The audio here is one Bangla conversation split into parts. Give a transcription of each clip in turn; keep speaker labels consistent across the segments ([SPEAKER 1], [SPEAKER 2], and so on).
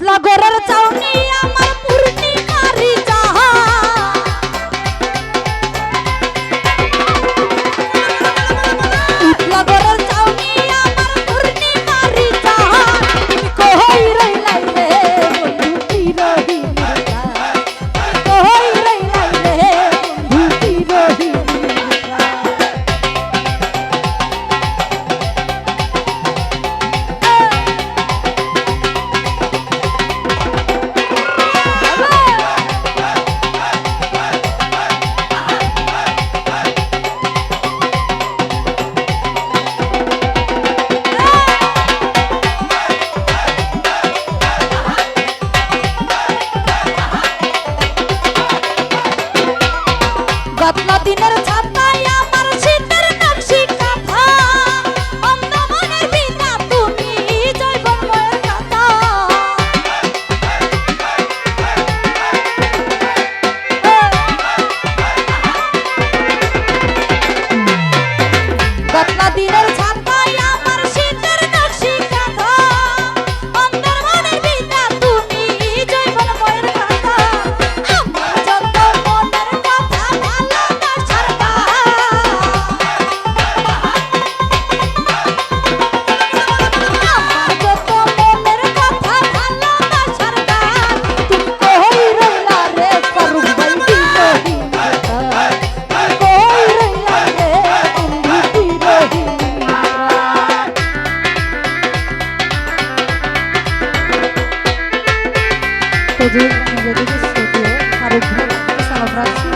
[SPEAKER 1] উতলা গরের চাউনি আমার তবে আমাদের স্টুডিও ফারুক ভাই রাখছি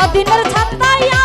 [SPEAKER 1] সারাদিনের ছাতায়